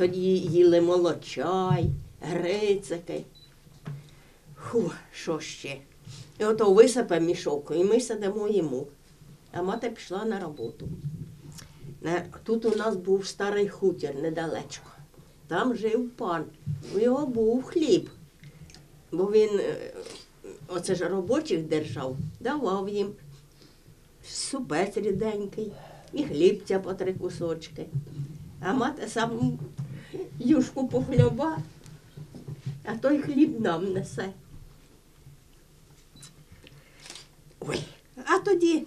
Тоді їли молочай, грицики. Фу, що ще? І ото висипе мішок, і ми сидимо їмо. А мати пішла на роботу. Тут у нас був старий хутір недалечко. Там жив пан. У його був хліб. Бо він е, оце ж робочих держав, давав їм супець ріденький і хлібця по три кусочки. А мати сам юшку похльоба, а той хліб нам несе. Ой, а тоді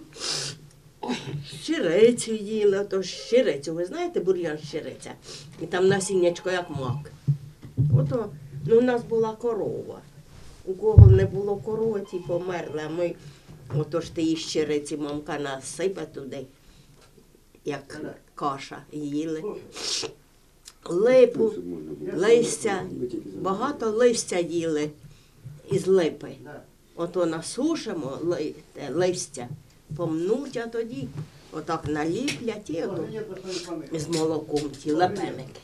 ой, щирицю їли, то щирицю, ви знаєте, бур'ян щириця. І там насіннячко як мак. Ото ну, у нас була корова. У кого не було корови, ті померли, а ми ото ж тієї щириці мамка насипе туди, як каша їли. Липу, листя, багато листя їли із липи. Ото насушимо ли- листя, помнуть, а тоді отак наліплять і ото з молоком ті лепеники.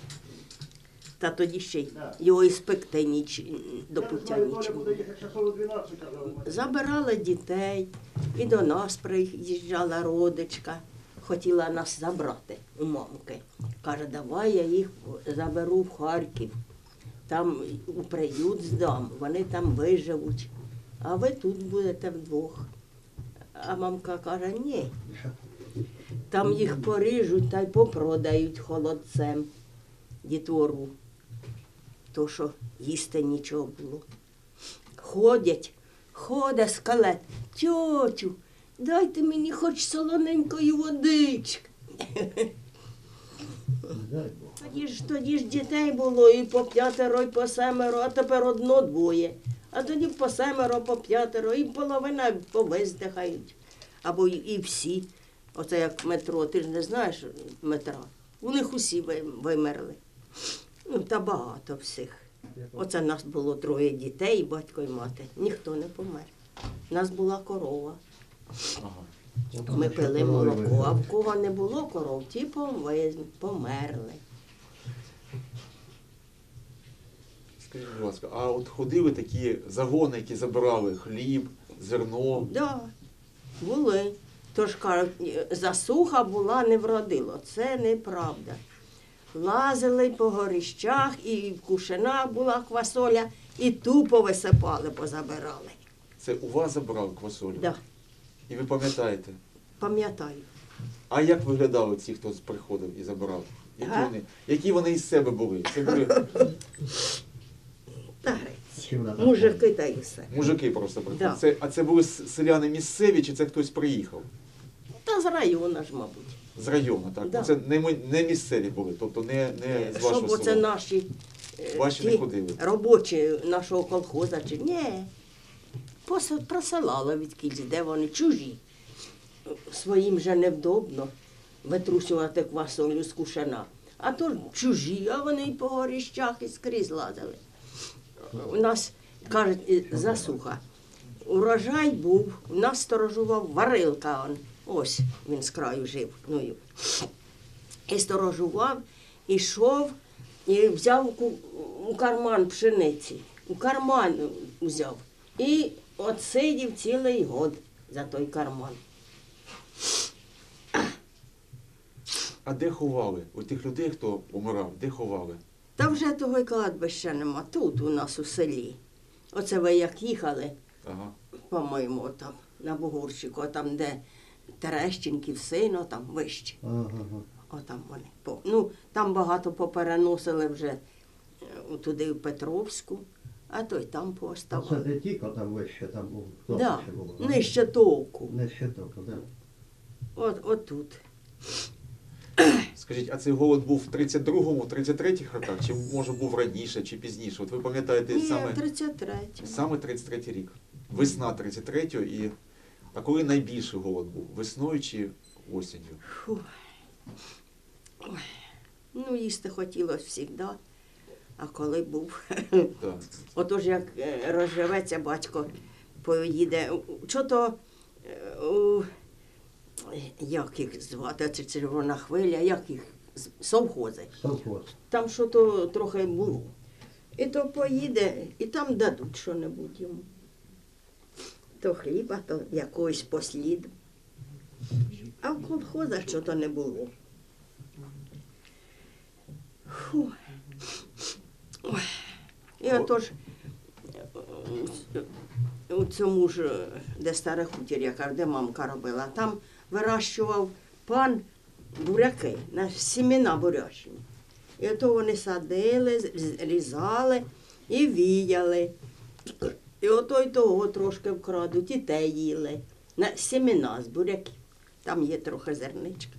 Та тоді ще його і спекти ніч до пуття нічого. Забирали дітей, і до нас приїжджала родичка, хотіла нас забрати у мамки. Каже, давай я їх заберу в Харків, там у приют здам, вони там виживуть, а ви тут будете вдвох. А мамка каже, ні. Там їх поріжуть та й попродають холодцем дітвору. То, що їсти нічого було. Ходять, ходить скалет. Тьотю, дайте мені хоч солоненької водички. Тоді ж, тоді ж дітей було і по п'ятеро, і по семеро, а тепер одно двоє. А тоді по семеро, по п'ятеро, і половина повиздихають. Або і, і всі. Оце як метро, ти ж не знаєш метра. У них усі вимерли. Ну, та багато всіх. Оце нас було троє дітей, батько і мати. Ніхто не помер. У нас була корова. Ага. Ми пили молоко, а в кого не було коров, ті померли. Скажіть, будь ласка, а от ходили такі загони, які забирали хліб, зерно. Да, були. Тож кажуть, засуха була, не вродило. Це неправда. Лазили по горіщах, і в кушинах була квасоля, і тупо висипали, позабирали. Це у вас забрали квасолю? Да, І ви пам'ятаєте? пам'ятаю. А як виглядали ці, хто приходив і забирав? Які А? вони, які вони із себе були? Це були Та грець. Мужики та й все. мужики просто приходили. Да. Це, а це були с- селяни місцеві, чи це хтось приїхав? Та з району ж, мабуть. З району, так? Да. Це не, ми- не місцеві були, тобто не, не з вашого Щоб оце села. наші е, Ваші не ті ходили? робочі нашого колхоза чи ні. Пос- Просилали від кільці, де вони чужі. Своїм же невдобно витрусювати квасолю з кушана. А то чужі, а вони і по горіщах і скрізь лазили. У нас, кажуть, засуха. Урожай був, у нас сторожував варилка. Он. Ось він з краю жив. Ну, і сторожував, ішов і взяв у карман пшениці. У карман взяв. І от сидів цілий год за той карман. А де ховали? У тих людей, хто помирав, де ховали? Та вже того й кладбища нема. Тут у нас у селі. Оце ви як їхали, Ага. по-моєму, там на Бугурщику, там, де Терещенків син, там вище. Отам вони. По- Ну, там багато попереносили вже е, туди в Петровську, а то й там Це пооставали. не тільки там вище, там був хто Да, ще було. нижче толку. Не ще тільки, да. От, отут. Скажіть, а цей голод був в 32-му, 33-х роках, чи може був раніше, чи пізніше? От ви пам'ятаєте Ні, саме, 33. саме 33-й рік, весна 33-го, і а коли найбільший голод був? Весною чи осінню? Фу. Ой. Ну, їсти хотілося завжди. А коли був. Отож, як е, розживеться батько, поїде. Що то е, у, як їх звати, це червона хвиля, як їх совхози. Совхоз. Там що то трохи було. І то поїде, і там дадуть що-небудь йому. То хліба, то якогось посліду. А в колхозах що то не було. Фу. Ой. І отож е, у цьому ж, де старе хутір, яка де мамка робила, там вирощував пан буряки, на сімена бурячні. І ото вони садили, різали і віяли. І ото й того трошки вкрадуть, і те їли. На сімена з буряків. Там є трохи зерничка.